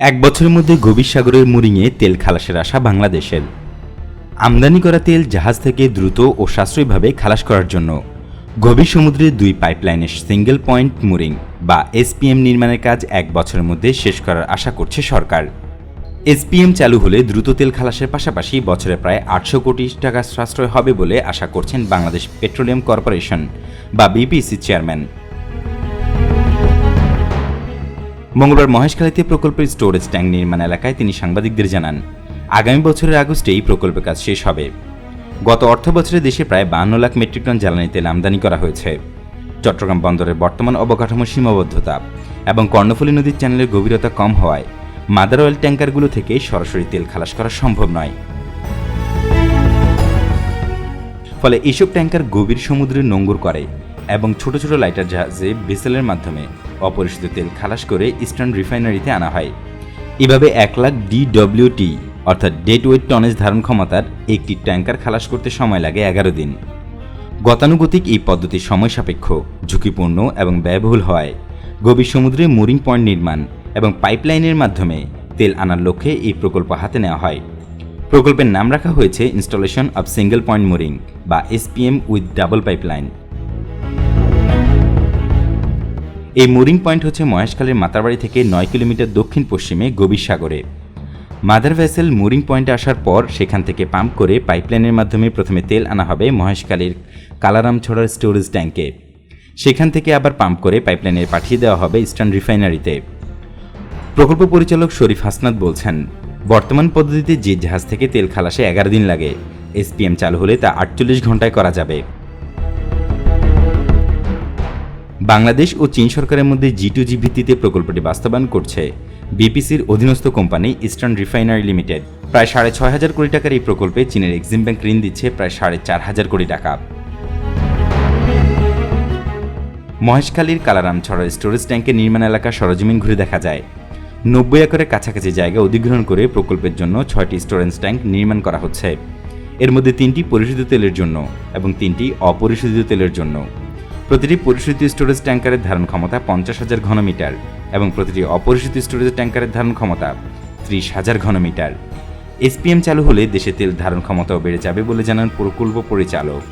এক বছরের মধ্যে গভীর সাগরের মুরিংয়ে তেল খালাসের আশা বাংলাদেশের। আমদানি করা তেল জাহাজ থেকে দ্রুত ও সাশ্রয়ীভাবে খালাস করার জন্য গভীর সমুদ্রে দুই পাইপলাইনের সিঙ্গেল পয়েন্ট মুরিং বা এসপিএম নির্মাণের কাজ এক বছরের মধ্যে শেষ করার আশা করছে সরকার। এসপিএম চালু হলে দ্রুত তেল খালাসের পাশাপাশি বছরে প্রায় আটশো কোটি টাকা সাশ্রয় হবে বলে আশা করছেন বাংলাদেশ পেট্রোলিয়াম কর্পোরেশন বা বিপিসি চেয়ারম্যান। মঙ্গলবার মহেশখালীতে প্রকল্পের স্টোরেজ ট্যাঙ্ক নির্মাণ এলাকায় তিনি সাংবাদিকদের জানান, আগামী বছরের আগস্টে এই প্রকল্পের কাজ শেষ হবে। গত অর্থ বছরে দেশে প্রায় বান্ন লাখ মেট্রিক টন জ্বালানি তেল আমদানি করা হয়েছে। চট্টগ্রাম বন্দরের বর্তমান অবকাঠামো সীমাবদ্ধতা এবং কর্ণফুলী নদীর চ্যানেলের গভীরতা কম হওয়ায় মাদার অয়েল ট্যাঙ্কারগুলো থেকে সরাসরি তেল খালাস করা সম্ভব নয়। ফলে এসব ট্যাঙ্কার গভীর সমুদ্রে নোঙ্গর করে। এবং ছোট ছোট লাইটার জাহাজে ভেসেলের মাধ্যমে অপরিশোধিত তেল খালাস করে ইস্টার্ন রিফাইনারিতে আনা হয়। এভাবে এক লাখ ডিডব্লিউটি অর্থাৎ ডেড ওয়েট টনেজ ধারণ ক্ষমতার একটি ট্যাঙ্কার খালাস করতে সময় লাগে এগারো দিন। গতানুগতিক এই পদ্ধতি সময় সাপেক্ষ, ঝুঁকিপূর্ণ এবং ব্যয়বহুল হয় গভীর সমুদ্রে মুরিং পয়েন্ট নির্মাণ এবং পাইপলাইনের মাধ্যমে তেল আনার লক্ষ্যে এই প্রকল্প হাতে নেওয়া হয়। প্রকল্পের নাম রাখা হয়েছে installation of single point mooring বা এসপিএম উইথ ডাবল পাইপলাইন এই মুরিং পয়েন্ট হচ্ছে মহেশখালীর মাতারবাড়ি থেকে নয় কিলোমিটার দক্ষিণ পশ্চিমে গভীর সাগরে। মাদার ভেসেল মুরিং পয়েন্টে আসার পর সেখান থেকে পাম্প করে পাইপলাইনের মাধ্যমে প্রথমে তেল আনা হবে মহেশখালীর কালারামছড়ার স্টোরেজ ট্যাঙ্কে সেখান থেকে আবার পাম্প করে পাইপলাইনে পাঠিয়ে দেওয়া হবে ইস্টার্ন রিফাইনারিতে। প্রকল্প পরিচালক শরীফ হাসনাত বলছেন, বর্তমান পদ্ধতিতে যে জাহাজ থেকে তেল খালাসে এগারো দিন লাগে, এসপিএম চালু হলে তা আটচল্লিশ ঘন্টায় করা যাবে। বাংলাদেশ ও চীন সরকারের মধ্যে জি টু জি ভিত্তিতে প্রকল্পটি বাস্তবায়ন করছে। বিপিসির অধীনস্থ কোম্পানি ইস্টার্ন রিফাইনারি লিমিটেড। প্রায় সাড়ে ছয় হাজার কোটি টাকার এই প্রকল্পে চীনের এক্সিম ব্যাংক ঋণ দিচ্ছে প্রায় সাড়ে চার হাজার কোটি টাকা। মহেশখালীর কালারাম ছড়ার স্টোরেজ ট্যাঙ্কের নির্মাণ এলাকা সরজমিন ঘুরে দেখা যায়। নব্বই একরের কাছাকাছি জায়গা অধিগ্রহণ করে প্রকল্পের জন্য ছয়টি স্টোরেজ ট্যাঙ্ক নির্মাণ করা হচ্ছে। এর মধ্যে তিনটি পরিশোধিত তেলের জন্য এবং তিনটি অপরিশোধিত তেলের জন্য। প্রতিটি পরিশোধিত স্টোরেজ ট্যাঙ্কারের ধারণ ক্ষমতা পঞ্চাশ হাজার ঘনমিটার এবং প্রতিটি অপরিশোধিত স্টোরেজ ট্যাঙ্কারের ধারণ ক্ষমতা ত্রিশ হাজার ঘনমিটার। এসপিএম চালু হলে দেশে তেল ধারণ ক্ষমতাও বেড়ে যাবে বলে জানান প্রকল্প পরিচালক।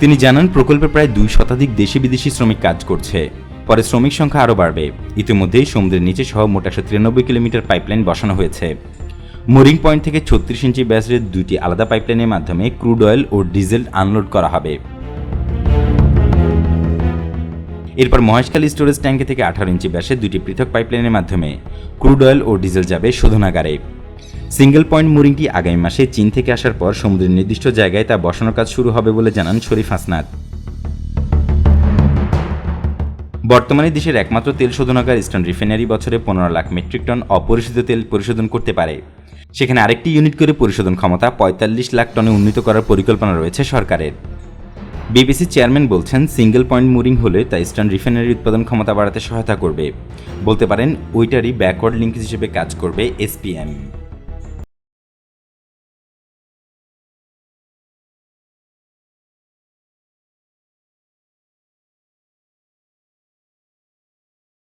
তিনি জানান, প্রকল্পে প্রায় দুই শতাধিক দেশি বিদেশি শ্রমিক কাজ করছে। পরে শ্রমিক সংখ্যা আরও বাড়বে। ইতিমধ্যেই সমুদ্রের নিচে সহ মোট একশো তিরানব্বই কিলোমিটার পাইপলাইন বসানো হয়েছে। মোরিং পয়েন্ট থেকে ছত্রিশ ইঞ্চি ব্যাসের দুইটি আলাদা পাইপলাইনের মাধ্যমে ক্রুড অয়েল ও ডিজেল আনলোড করা হবে। এরপর মহেশখালী স্টোরেজ ট্যাঙ্কে থেকে আঠারো ইঞ্চি ব্যাসের দুটি পৃথক পাইপলাইনের মাধ্যমে ক্রুড অয়েল ও ডিজেল যাবে শোধনাগারে। সিঙ্গেল পয়েন্ট মুরিংটি আগামী মাসে চীন থেকে আসার পর সমুদ্রের নির্দিষ্ট জায়গায় তা বসানোর কাজ শুরু হবে বলে জানান শরীফ হাসনাত। বর্তমানে দেশের একমাত্র তেল শোধনাগার ইস্টার্ন রিফাইনারি বছরে পনেরো লাখ মেট্রিক টন অপরিশোধিত তেল পরিশোধন করতে পারে। সেখানে আরেকটি ইউনিট করে পরিশোধন ক্ষমতা পঁয়তাল্লিশ লাখ টনে উন্নীত করার পরিকল্পনা রয়েছে সরকারের। বিবিসি চেয়ারম্যান বলছেন সিঙ্গেল পয়েন্ট মুরিং হলে তা ইস্টার্ন রিফাইনারি উৎপাদন ক্ষমতা বাড়াতে সহায়তা করবে। বলতে পারেন ওইটারই ব্যাকওয়ার্ড লিঙ্কেজ হিসেবে কাজ করবে এসপিএম